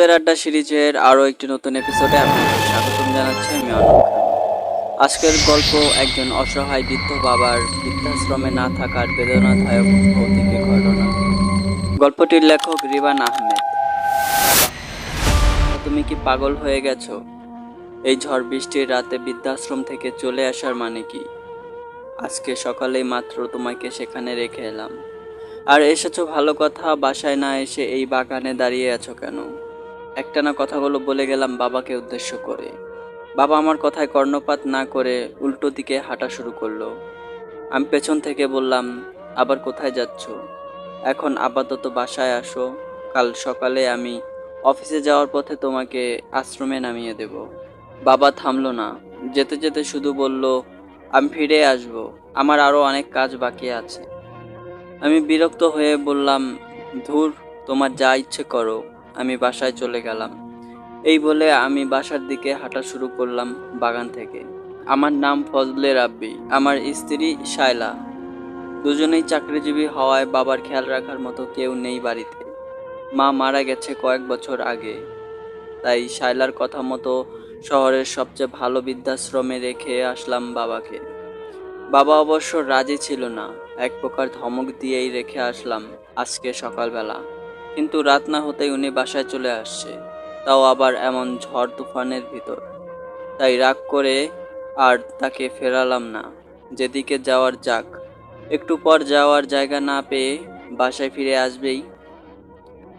ভূতের আড্ডা সিরিজের আরও একটি নতুন এপিসোডে আপনাদের স্বাগতম জানাচ্ছি, আমি আজকের গল্প একজন অসহায় বৃদ্ধ বাবার বৃদ্ধাশ্রমে না থাকার বেদনাদায়ক ভৌতিক ঘটনা। গল্পটির লেখক রিবান আহমেদ। তুমি কি পাগল হয়ে গেছো? এই ঝড় বৃষ্টির রাতে বৃদ্ধাশ্রম থেকে চলে আসার মানে কি? আজকে সকালেই মাত্র তোমাকে সেখানে রেখে এলাম। আর এসেছ ভালো কথা, বাসায় না এসে এই বাগানে দাঁড়িয়ে আছো কেন? একটানা কথাগুলো বলে গেলাম বাবাকে উদ্দেশ্য করে। বাবা আমার কথায় কর্ণপাত না করে উল্টো দিকে হাঁটা শুরু করল। আমি পেছন থেকে বললাম, আবার কোথায় যাচ্ছ? এখন আপাতত বাসায় আসো। কাল সকালে আমি অফিসে যাওয়ার পথে তোমাকে আশ্রমে নামিয়ে দেব। বাবা থামলো না। যেতে যেতে শুধু বলল, আমি ফিরে আসব। আমার আরও অনেক কাজ বাকি আছে। আমি বিরক্ত হয়ে বললাম, ধুর, তোমার যা ইচ্ছে করো। আমি বাসায় চলে গেলাম। এই বলে আমি বাসার দিকে হাঁটা শুরু করলাম বাগান থেকে। আমার নাম ফজলে রাব্বি, আমার স্ত্রী শায়লা। দুজনেই চাকরিজীবী হওয়ায় বাবার খেয়াল রাখার মতো কেউ নেই বাড়িতে। মা মারা গেছে কয়েক বছর আগে। তাই শায়লার কথা মতো শহরের সবচেয়ে ভালো বৃদ্ধাশ্রমে রেখে আসলাম বাবাকে। বাবা অবশ্য রাজি ছিল না, এক প্রকার ধমক দিয়েই রেখে আসলাম আজকে সকালবেলা। কিন্তু রাত না হতেই উনি বাসায় চলে আসছে। তাও আবার এমন ঝড় তুফানের ভিতর। তাই রাগ করে আর তাকে ফেরালাম না। যেদিকে যাওয়ার যাক। একটু পর যাওয়ার জায়গা না পেয়ে বাসায় ফিরে আসবেই।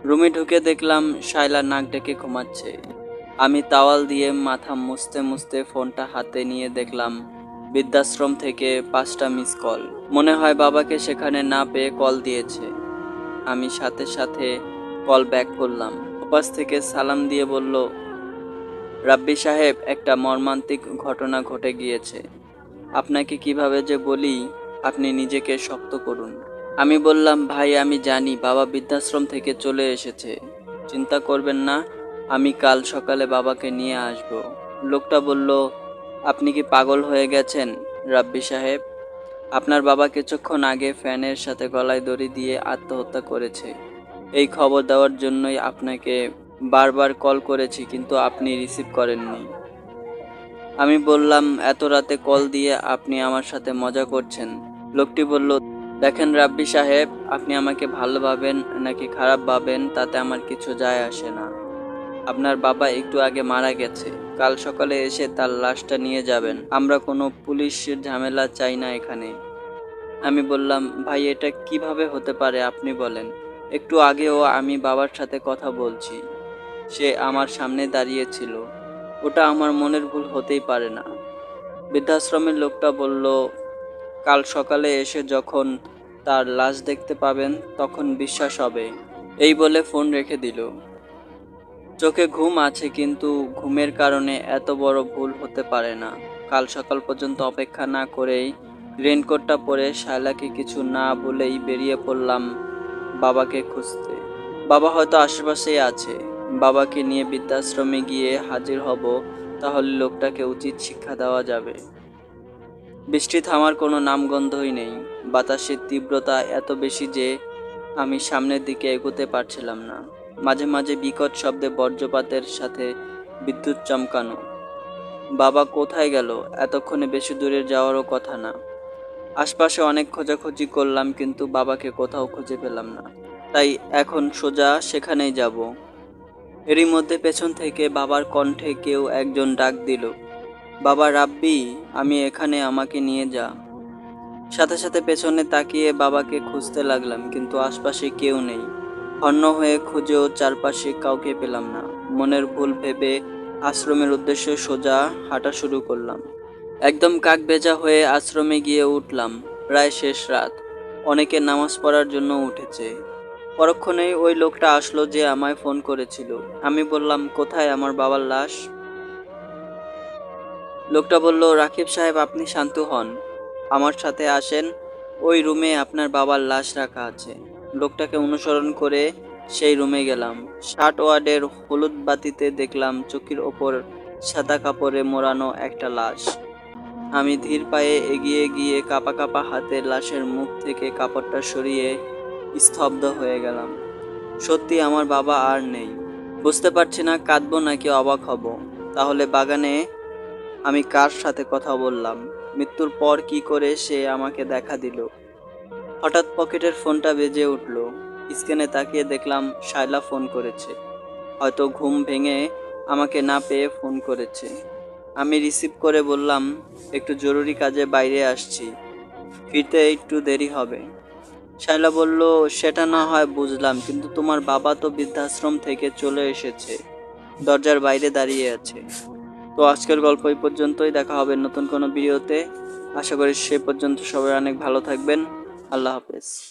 রুমে ঢুকে দেখলাম শায়লা নাক ডেকে ঘুমাচ্ছে। আমি তাওয়াল দিয়ে মাথা মুছতে মুছতে ফোনটা হাতে নিয়ে দেখলাম বৃদ্ধাশ্রম থেকে পাঁচটা মিস কল। মনে হয় বাবাকে সেখানে না পেয়ে কল দিয়েছে। আমি সাথে সাথে কল ব্যাক করলাম। ওপাশ থেকে সালাম দিয়ে বলল, রাব্বি সাহেব, একটা মর্মান্তিক ঘটনা ঘটে গিয়েছে। আপনাকে কীভাবে যে বলি, আপনি নিজেকে শক্ত করুন। আমি বললাম, ভাই, আমি জানি, বাবা বৃদ্ধাশ্রম থেকে চলে এসেছে। চিন্তা করবেন না, আমি কাল সকালে বাবাকে নিয়ে আসব। লোকটা বলল, আপনি কি পাগল হয়ে গেছেন, রাব্বি সাহেব? আপনার বাবা কিছুক্ষণ আগে ফ্যানের সাথে গলায় দড়ি দিয়ে আত্মহত্যা করেছে। এই খবর দেওয়ার জন্যই আপনাকে বারবার কল করেছি, কিন্তু আপনি রিসিভ করেননি। আমি বললাম, এত রাতে কল দিয়ে আপনি আমার সাথে মজা করছেন। লোকটি বলল, দেখেন রাব্বি সাহেব, আপনি আমাকে ভালো ভাবেন নাকি খারাপ ভাবেন, তাতে আমার কিছু যায় আসে না। আপনার বাবা একটু আগে মারা গেছে। কাল সকালে এসে তার লাশটা নিয়ে যাবেন। আমরা কোনো পুলিশের ঝামেলা চাই না এখানে। আমি বললাম, ভাই, এটা কীভাবে হতে পারে আপনি বলেন। একটু আগেও আমি বাবার সাথে কথা বলছি। সে আমার সামনে দাঁড়িয়ে ছিল। ওটা আমার মনের ভুল হতেই পারে না। বৃদ্ধাশ্রমের লোকটা বলল, কাল সকালে এসে যখন তার লাশ দেখতে পাবেন, তখন বিশ্বাস হবে। এই বলে ফোন রেখে দিল। চোখে ঘুম আছে কিন্তু ঘুমের কারণে এত বড় ভুল হতে পারে না। কাল সকাল পর্যন্ত অপেক্ষা না করেই রেনকোটটা পরে শায়লাকে কিছু না বলেই বেরিয়ে পড়লাম বাবাকে খুঁজতে। বাবা হয়তো আশেপাশেই আছে। বাবাকে নিয়ে বৃদ্ধাশ্রমে গিয়ে হাজির হব, তাহলে লোকটাকে উচিত শিক্ষা দেওয়া যাবে। বৃষ্টি থামার কোনো নামগন্ধই নেই। বাতাসের তীব্রতা এত বেশি যে আমি সামনের দিকে এগোতে পারছিলাম না। মাঝে মাঝে বিকট শব্দে বজ্রপাতের সাথে বিদ্যুৎ চমকানো। বাবা কোথায় গেল? এতক্ষণে বেশি দূরে যাওয়ারও কথা না। আশপাশে অনেক খোঁজাখুঁজি করলাম, কিন্তু বাবাকে কোথাও খুঁজে পেলাম না। তাই এখন সোজা সেখানেই যাব। এরই মধ্যে পেছন থেকে বাবার কণ্ঠে কেউ একজন ডাক দিল, বাবা রাব্বি, আমি এখানে, আমাকে নিয়ে যা। সাথে সাথে পেছনে তাকিয়ে বাবাকে খুঁজতে লাগলাম, কিন্তু আশপাশে কেউ নেই। হন্য হয়ে খুঁজেও চারপাশে কাউকে পেলাম না। মনের ভুল ভেবে আশ্রমের উদ্দেশ্যে সোজা হাঁটা শুরু করলাম। একদম কাক বেজা হয়ে আশ্রমে গিয়ে উঠলাম। প্রায় শেষ রাত। অনেকে নামাজ পড়ার জন্য উঠেছে। পরক্ষণেই ওই লোকটা আসলো যে আমায় ফোন করেছিল। আমি বললাম, কোথায় আমার বাবার লাশ? লোকটা বলল, রাকিব সাহেব, আপনি শান্ত হন। আমার সাথে আসেন। ওই রুমে আপনার বাবার লাশ রাখা আছে। লোকটাকে অনুসরণ করে সেই রুমে গেলাম। ষাট ওয়ার্ডের হলুদ বাতিতে দেখলাম চোখের ওপর সাদা কাপড়ে মোড়ানো একটা লাশ। আমি ধীর পায়ে এগিয়ে গিয়ে কাপা কাপা হাতে লাশের মুখ থেকে কাপড়টা সরিয়ে স্তব্ধ হয়ে গেলাম। সত্যি আমার বাবা আর নেই। বুঝতে পারছি না কাঁদবো নাকি অবাক হব। তাহলে বাগানে আমি কার সাথে কথা বললাম? মৃত্যুর পর কি করে সে আমাকে দেখা দিল? হঠাৎ পকেটের ফোনটা বেজে উঠল। স্ক্রিনে তাকিয়ে দেখলাম শায়লা ফোন করেছে। হয়তো ঘুম ভেঙে আমাকে না পেয়ে ফোন করেছে। আমি রিসিভ করে বললাম, একটু জরুরি কাজে বাইরে আসছি। ফিরতে একটু দেরি হবে। শায়লা বলল, সেটা না হয়, বুঝলাম, কিন্তু তোমার বাবা তো বৃদ্ধাশ্রম থেকে চলে এসেছে। দরজার বাইরে দাঁড়িয়ে আছে। তো আজকের গল্প এই পর্যন্তই। দেখা হবে নতুন কোনো ভিডিওতে। আশা করি সে পর্যন্ত সবাই অনেক ভালো থাকবেন। আল্লাহ হাফেজ।